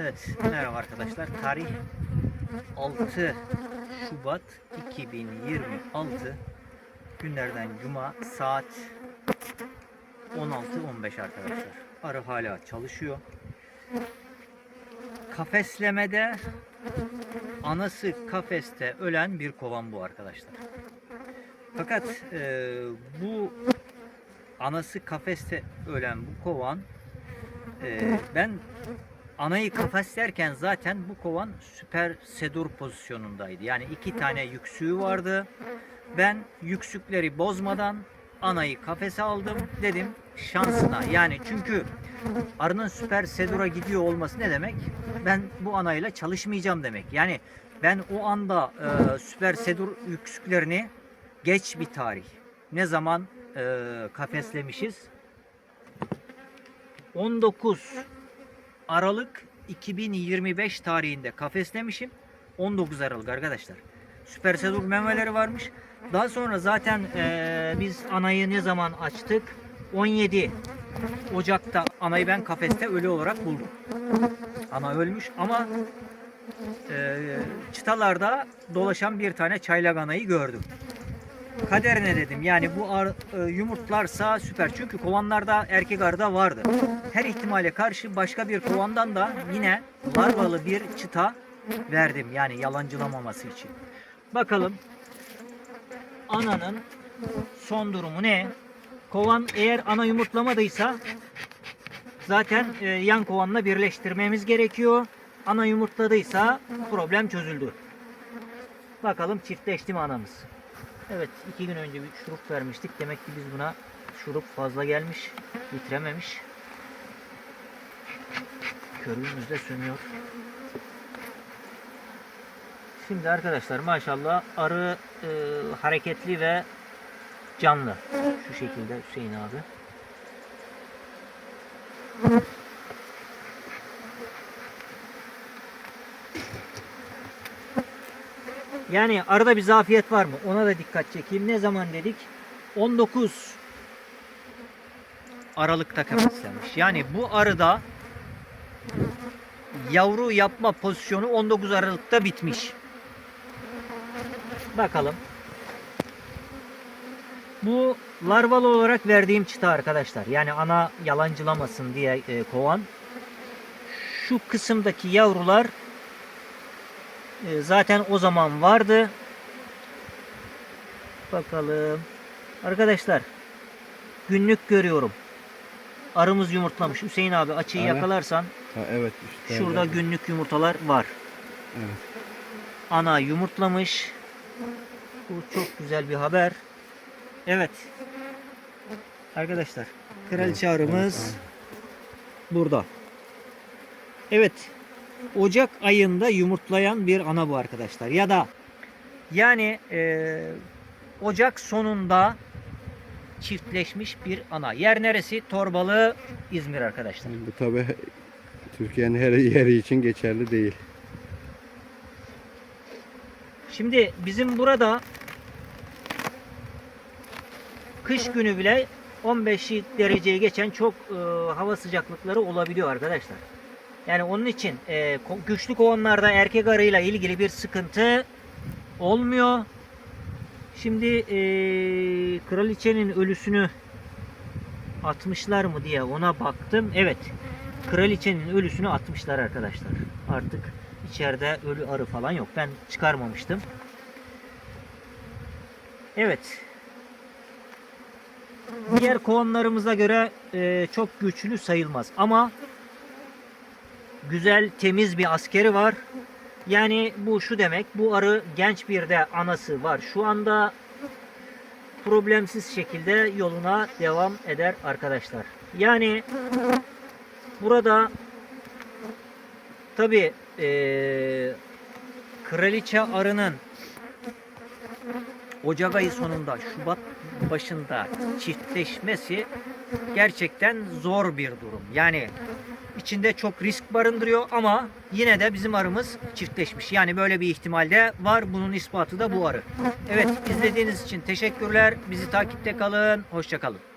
Evet, merhaba arkadaşlar. Tarih 6 Şubat 2026 günlerden Cuma saat 16.15 arkadaşlar. Arı hala çalışıyor. Kafeslemede anası kafeste ölen bir kovan bu arkadaşlar. Fakat e, bu anası kafeste ölen bu kovan e, ben anayı kafeslerken zaten bu kovan süper sedur pozisyonundaydı. Yani iki tane yüksüğü vardı. Ben yüksükleri bozmadan anayı kafese aldım. Dedim şansına. Yani çünkü arının süper sedura gidiyor olması ne demek? Ben bu anayla çalışmayacağım demek. Yani ben o anda e, süper sedur yüksüklerini geç bir tarih. Ne zaman e, kafeslemişiz? 19 Aralık 2025 tarihinde kafeslemişim. 19 Aralık arkadaşlar. Süper sedur memeleri varmış. Daha sonra zaten eee, biz anayı ne zaman açtık? 17 Ocak'ta anayı ben kafeste ölü olarak buldum. Ana ölmüş ama eee, çıtalarda dolaşan bir tane çaylak anayı gördüm. Kaderine dedim yani bu ar, e, yumurtlarsa süper. Çünkü kovanlarda erkek arıda vardı. Her ihtimale karşı başka bir kovandan da yine larvalı bir çıta verdim. Yani yalancılamaması için. Bakalım ananın son durumu ne? Kovan eğer ana yumurtlamadıysa zaten e, yan kovanla birleştirmemiz gerekiyor. Ana yumurtladıysa problem çözüldü. Bakalım çiftleşti mi anamız? Evet iki gün önce bir şurup vermiştik. Demek ki biz buna şurup fazla gelmiş. Bitirememiş. Körüğümüz de sönüyor. Şimdi arkadaşlar maşallah arı e, hareketli ve canlı. Şu şekilde Hüseyin abi. Yani arada bir zafiyet var mı? Ona da dikkat çekeyim. Ne zaman dedik? 19 Aralık'ta kafeslenmiş. Yani bu arıda yavru yapma pozisyonu 19 Aralık'ta bitmiş. Bakalım. Bu larvalı olarak verdiğim çıta arkadaşlar. Yani ana yalancılamasın diye e, kovan. Şu kısımdaki yavrular e, zaten o zaman vardı. Bakalım. Arkadaşlar günlük görüyorum. Arımız yumurtlamış. Hüseyin abi açıyı Evet. yakalarsan Ha, evet işte. şurada evet. günlük yumurtalar var. Evet. Ana yumurtlamış. Bu çok güzel bir haber. Evet. Arkadaşlar kraliçe Evet, arımız evet, burada. Evet. Ocak ayında yumurtlayan bir ana bu arkadaşlar. Ya da yani e, Ocak sonunda çiftleşmiş bir ana. Yer neresi? Torbalı İzmir arkadaşlar. Bu tabi Türkiye'nin her yeri için geçerli değil. Şimdi bizim burada kış günü bile 15 dereceyi geçen çok e, hava sıcaklıkları olabiliyor arkadaşlar. Yani onun için e, güçlü kovanlarda erkek arıyla ilgili bir sıkıntı olmuyor. Şimdi e, kraliçenin ölüsünü atmışlar mı diye ona baktım. Evet. Kraliçenin ölüsünü atmışlar arkadaşlar. Artık içeride ölü arı falan yok. Ben çıkarmamıştım. Evet. Diğer kovanlarımıza göre e, çok güçlü sayılmaz ama güzel temiz bir askeri var. Yani bu şu demek bu arı genç bir de anası var. Şu anda problemsiz şekilde yoluna devam eder arkadaşlar. Yani burada tabi kraliçe arının Ocak ayı sonunda Şubat başında çiftleşmesi gerçekten zor bir durum. Yani içinde çok risk barındırıyor ama yine de bizim arımız çiftleşmiş. Yani böyle bir ihtimal de var. Bunun ispatı da bu arı. Evet izlediğiniz için teşekkürler. Bizi takipte kalın. Hoşçakalın.